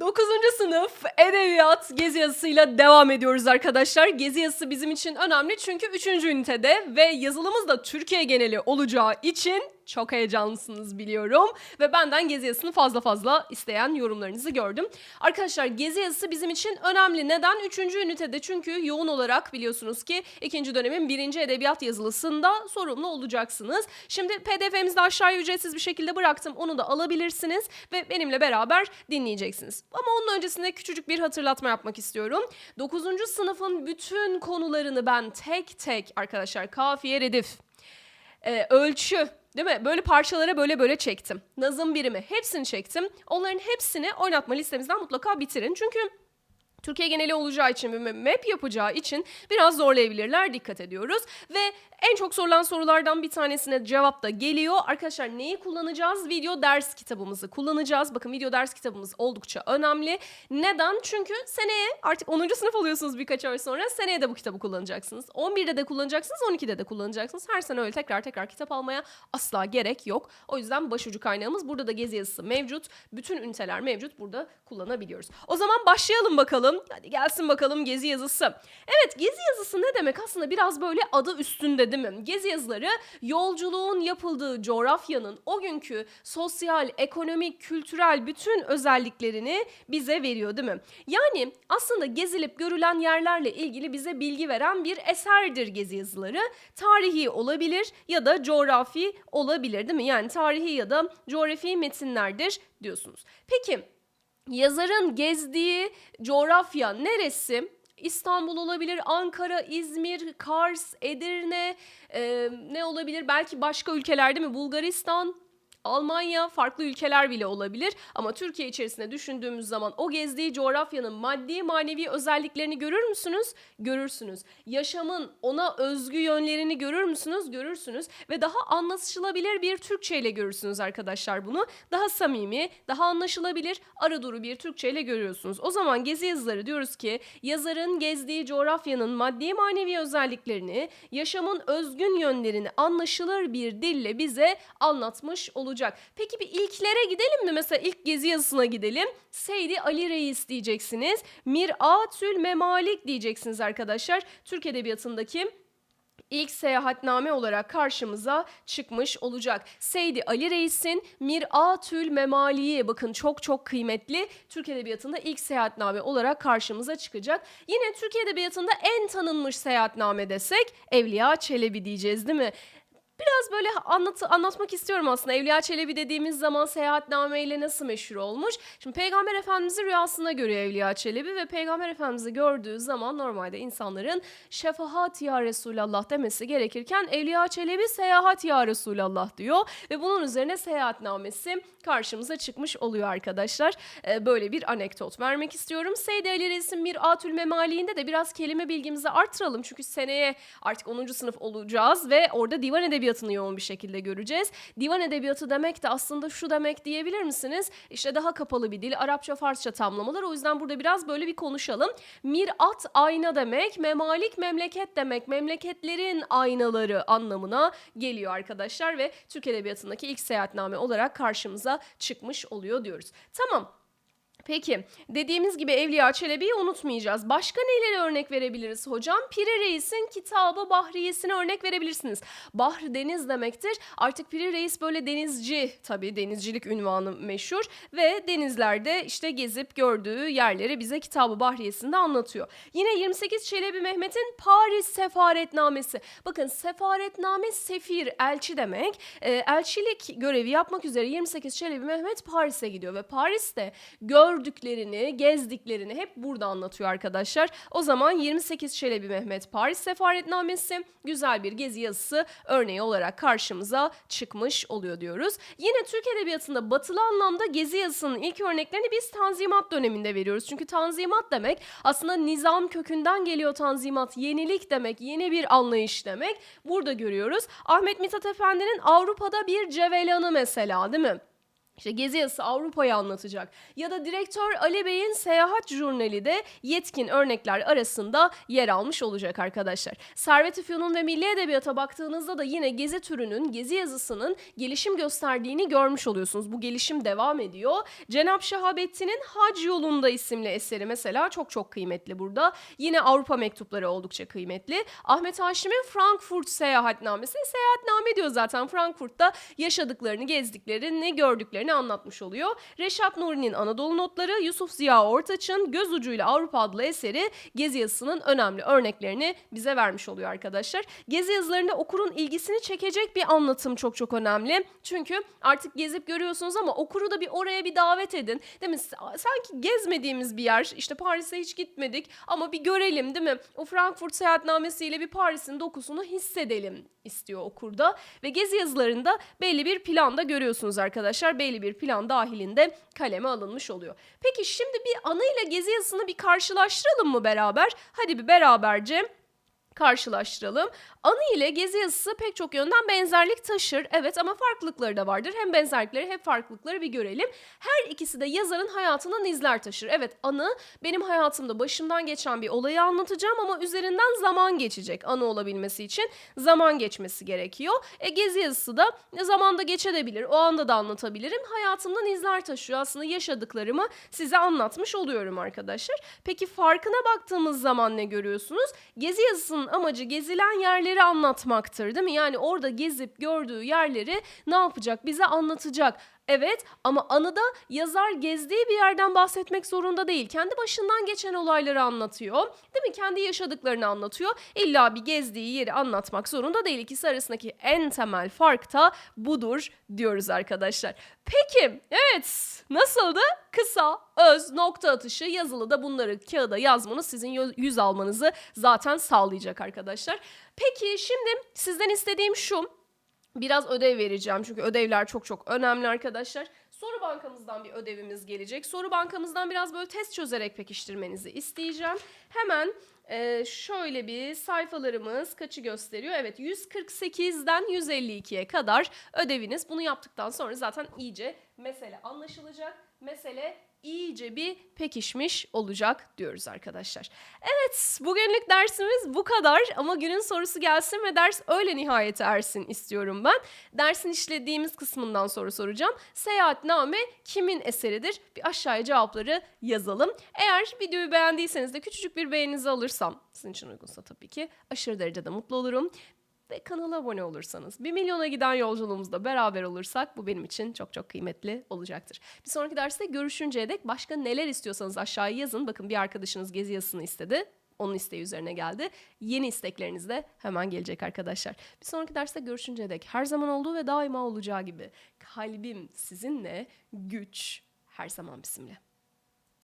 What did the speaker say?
9. sınıf edebiyat gezi yazısıyla devam ediyoruz arkadaşlar. Gezi yazısı bizim için önemli çünkü 3. ünitede ve yazılımız da Türkiye geneli olacağı için çok heyecanlısınız biliyorum. Ve benden gezi yazısını fazla fazla isteyen yorumlarınızı gördüm. Arkadaşlar gezi yazısı bizim için önemli. Neden? 3. ünitede çünkü yoğun olarak biliyorsunuz ki 2. dönemin 1. edebiyat yazılısında sorumlu olacaksınız. Şimdi pdf'mizi de aşağıya ücretsiz bir şekilde bıraktım. Onu da alabilirsiniz ve benimle beraber dinleyeceksiniz. Ama onun öncesinde küçücük bir hatırlatma yapmak istiyorum. 9. sınıfın bütün konularını ben tek tek arkadaşlar kafiye redif, e, ölçü değil mi? Böyle parçalara böyle böyle çektim. Nazım birimi hepsini çektim. Onların hepsini oynatma listemizden mutlaka bitirin. Çünkü Türkiye geneli olacağı için ve map yapacağı için biraz zorlayabilirler. Dikkat ediyoruz. Ve en çok sorulan sorulardan bir tanesine cevap da geliyor. Arkadaşlar neyi kullanacağız? Video ders kitabımızı kullanacağız. Bakın video ders kitabımız oldukça önemli. Neden? Çünkü seneye artık 10. sınıf oluyorsunuz birkaç ay sonra. Seneye de bu kitabı kullanacaksınız. 11'de de kullanacaksınız, 12'de de kullanacaksınız. Her sene öyle tekrar tekrar kitap almaya asla gerek yok. O yüzden başucu kaynağımız burada da gezi yazısı mevcut. Bütün üniteler mevcut. Burada kullanabiliyoruz. O zaman başlayalım bakalım. Hadi gelsin bakalım gezi yazısı. Evet gezi yazısı ne demek? Aslında biraz böyle adı üstünde değil mi? Gezi yazıları yolculuğun yapıldığı coğrafyanın o günkü sosyal, ekonomik, kültürel bütün özelliklerini bize veriyor değil mi? Yani aslında gezilip görülen yerlerle ilgili bize bilgi veren bir eserdir gezi yazıları. Tarihi olabilir ya da coğrafi olabilir değil mi? Yani tarihi ya da coğrafi metinlerdir diyorsunuz. Peki yazarın gezdiği coğrafya neresi? İstanbul olabilir, Ankara, İzmir, Kars, Edirne, e, ne olabilir? Belki başka ülkeler değil mi? Bulgaristan, Almanya, farklı ülkeler bile olabilir. Ama Türkiye içerisinde düşündüğümüz zaman o gezdiği coğrafyanın maddi manevi özelliklerini görür müsünüz? Görürsünüz. Yaşamın ona özgü yönlerini görür müsünüz? Görürsünüz. Ve daha anlaşılabilir bir Türkçe ile görürsünüz arkadaşlar bunu. Daha samimi, daha anlaşılabilir, ara duru bir Türkçe ile görüyorsunuz. O zaman gezi yazıları diyoruz ki yazarın gezdiği coğrafyanın maddi manevi özelliklerini, yaşamın özgün yönlerini anlaşılır bir dille bize anlatmış olacak. Peki bir ilklere gidelim mi? Mesela ilk gezi yazısına gidelim. Seydi Ali Reis diyeceksiniz. Miratül Memalik diyeceksiniz arkadaşlar. Türk Edebiyatı'ndaki ilk seyahatname olarak karşımıza çıkmış olacak. Seydi Ali Reis'in Miratül Memali'yi bakın çok çok kıymetli Türk Edebiyatı'nda ilk seyahatname olarak karşımıza çıkacak. Yine Türk Edebiyatı'nda en tanınmış seyahatname desek Evliya Çelebi diyeceğiz değil mi? Biraz böyle anlat anlatmak istiyorum aslında. Evliya Çelebi dediğimiz zaman seyahatname ile nasıl meşhur olmuş? Şimdi Peygamber Efendimiz'i rüyasında görüyor Evliya Çelebi ve Peygamber Efendimiz'i gördüğü zaman normalde insanların şefaat ya Resulallah demesi gerekirken Evliya Çelebi seyahat ya Resulallah diyor ve bunun üzerine seyahatnamesi karşımıza çıkmış oluyor arkadaşlar. Ee, böyle bir anekdot vermek istiyorum. Seydi Ali Reis'in bir Atül Memali'inde de biraz kelime bilgimizi artıralım. Çünkü seneye artık 10. sınıf olacağız ve orada divan edebiyatını yoğun bir şekilde göreceğiz. Divan edebiyatı demek de aslında şu demek diyebilir misiniz? İşte daha kapalı bir dil, Arapça, Farsça tamlamalar. O yüzden burada biraz böyle bir konuşalım. Mirat ayna demek, memalik memleket demek. Memleketlerin aynaları anlamına geliyor arkadaşlar ve Türk edebiyatındaki ilk seyahatname olarak karşımıza çıkmış oluyor diyoruz. Tamam. Peki dediğimiz gibi Evliya Çelebi'yi unutmayacağız. Başka neyle örnek verebiliriz hocam? Piri Reis'in kitabı Bahriyesine örnek verebilirsiniz. Bahr deniz demektir. Artık Piri Reis böyle denizci tabii denizcilik ünvanı meşhur ve denizlerde işte gezip gördüğü yerleri bize kitabı Bahriyesinde anlatıyor. Yine 28 Çelebi Mehmet'in Paris Sefaretnamesi. Bakın sefaretname sefir elçi demek. Ee, elçilik görevi yapmak üzere 28 Çelebi Mehmet Paris'e gidiyor ve Paris'te gör gördüklerini, gezdiklerini hep burada anlatıyor arkadaşlar. O zaman 28 Çelebi Mehmet Paris Sefaretnamesi güzel bir gezi yazısı örneği olarak karşımıza çıkmış oluyor diyoruz. Yine Türk Edebiyatı'nda batılı anlamda gezi yazısının ilk örneklerini biz Tanzimat döneminde veriyoruz. Çünkü Tanzimat demek aslında nizam kökünden geliyor Tanzimat. Yenilik demek, yeni bir anlayış demek. Burada görüyoruz. Ahmet Mithat Efendi'nin Avrupa'da bir cevelanı mesela değil mi? İşte gezi yazısı Avrupa'yı anlatacak. Ya da direktör Ali Bey'in seyahat jurnali de yetkin örnekler arasında yer almış olacak arkadaşlar. Servet-i Fünun ve Milli Edebiyat'a baktığınızda da yine gezi türünün, gezi yazısının gelişim gösterdiğini görmüş oluyorsunuz. Bu gelişim devam ediyor. Cenab Şehabettin'in Hac Yolunda isimli eseri mesela çok çok kıymetli burada. Yine Avrupa mektupları oldukça kıymetli. Ahmet Haşim'in Frankfurt seyahatnamesi. Seyahatname diyor zaten Frankfurt'ta yaşadıklarını, gezdiklerini, gördüklerini anlatmış oluyor. Reşat Nuri'nin Anadolu Notları, Yusuf Ziya Ortaç'ın Göz Ucuyla Avrupa adlı eseri gezi yazısının önemli örneklerini bize vermiş oluyor arkadaşlar. Gezi yazılarında okurun ilgisini çekecek bir anlatım çok çok önemli. Çünkü artık gezip görüyorsunuz ama okuru da bir oraya bir davet edin. Değil mi? Sanki gezmediğimiz bir yer. İşte Paris'e hiç gitmedik ama bir görelim değil mi? O Frankfurt seyahatnamesiyle bir Paris'in dokusunu hissedelim istiyor okurda. Ve gezi yazılarında belli bir planda görüyorsunuz arkadaşlar. Belli bir plan dahilinde kaleme alınmış oluyor. Peki şimdi bir anıyla gezi yazısını bir karşılaştıralım mı beraber? Hadi bir beraberce karşılaştıralım. Anı ile gezi yazısı pek çok yönden benzerlik taşır. Evet ama farklılıkları da vardır. Hem benzerlikleri hem farklılıkları bir görelim. Her ikisi de yazarın hayatından izler taşır. Evet anı benim hayatımda başımdan geçen bir olayı anlatacağım ama üzerinden zaman geçecek. Anı olabilmesi için zaman geçmesi gerekiyor. E gezi yazısı da zamanda geçebilir. O anda da anlatabilirim. Hayatımdan izler taşıyor. Aslında yaşadıklarımı size anlatmış oluyorum arkadaşlar. Peki farkına baktığımız zaman ne görüyorsunuz? Gezi yazısının amacı gezilen yerleri anlatmaktır değil mi? Yani orada gezip gördüğü yerleri ne yapacak? Bize anlatacak. Evet ama anıda yazar gezdiği bir yerden bahsetmek zorunda değil. Kendi başından geçen olayları anlatıyor. Değil mi? Kendi yaşadıklarını anlatıyor. İlla bir gezdiği yeri anlatmak zorunda değil. İkisi arasındaki en temel fark da budur diyoruz arkadaşlar. Peki evet nasıldı? Kısa, öz, nokta atışı yazılı da bunları kağıda yazmanız sizin yüz almanızı zaten sağlayacak arkadaşlar. Peki şimdi sizden istediğim şu. Biraz ödev vereceğim çünkü ödevler çok çok önemli arkadaşlar. Soru bankamızdan bir ödevimiz gelecek. Soru bankamızdan biraz böyle test çözerek pekiştirmenizi isteyeceğim. Hemen e, şöyle bir sayfalarımız kaçı gösteriyor? Evet 148'den 152'ye kadar ödeviniz. Bunu yaptıktan sonra zaten iyice mesele anlaşılacak. Mesele iyice bir pekişmiş olacak diyoruz arkadaşlar. Evet bugünlük dersimiz bu kadar ama günün sorusu gelsin ve ders öyle nihayete ersin istiyorum ben. Dersin işlediğimiz kısmından soru soracağım. Seyahatname kimin eseridir? Bir aşağıya cevapları yazalım. Eğer videoyu beğendiyseniz de küçücük bir beğeninizi alırsam sizin için uygunsa tabii ki aşırı derecede mutlu olurum ve kanala abone olursanız, 1 milyona giden yolculuğumuzda beraber olursak bu benim için çok çok kıymetli olacaktır. Bir sonraki derste görüşünceye dek başka neler istiyorsanız aşağıya yazın. Bakın bir arkadaşınız gezi yazısını istedi. Onun isteği üzerine geldi. Yeni istekleriniz de hemen gelecek arkadaşlar. Bir sonraki derste görüşünceye dek her zaman olduğu ve daima olacağı gibi kalbim sizinle, güç her zaman bizimle.